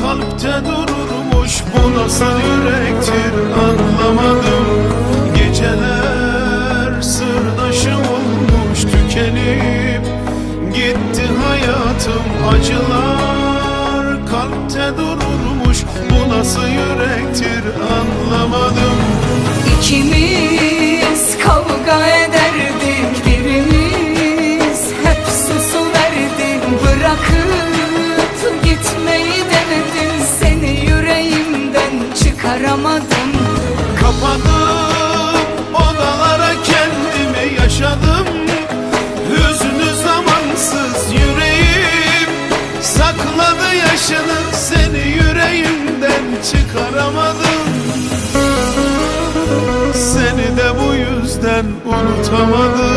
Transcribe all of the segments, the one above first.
kalpte dururmuş Bu nasıl yürektir anlamadım. Geceler sırdaşım olmuş tükenip Gitti hayatım. Acılar kalpte dururmuş Bu nasıl yürektir anlamadım. İkimiz çıkaramadım. Kapadım odalara kendimi yaşadım. Hüznü zamansız yüreğim. Sakladı yaşını seni yüreğimden çıkaramadım. Seni de bu yüzden unutamadım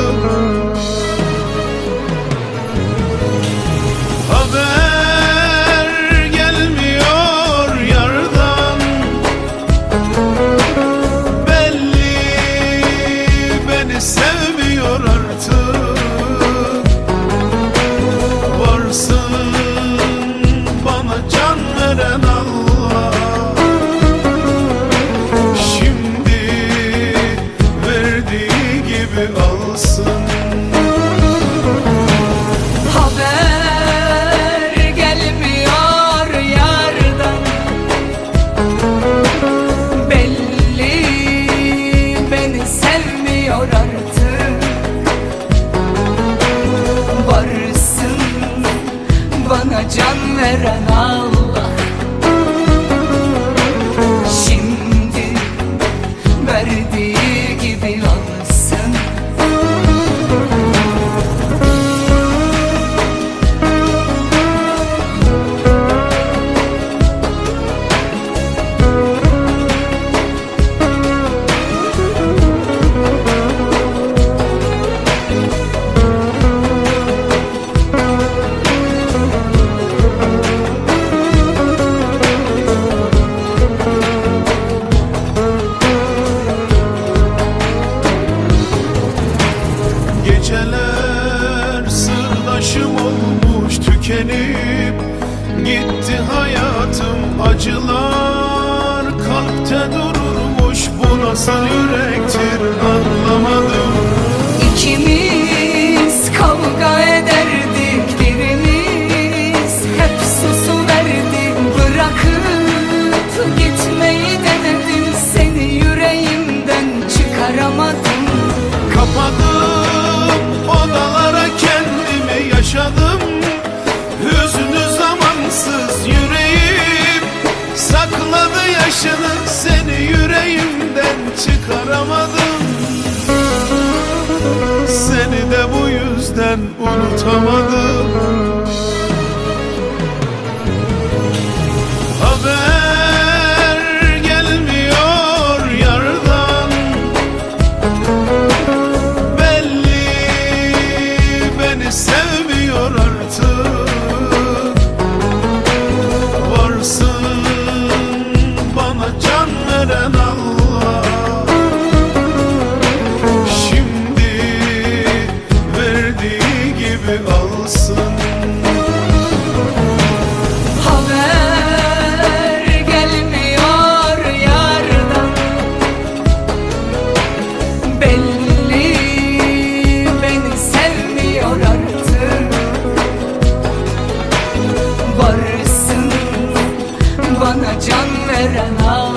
veren Allah hayatım acılar kalpte dururmuş Bu nasıl yürektir de bu yüzden unutamadım. her an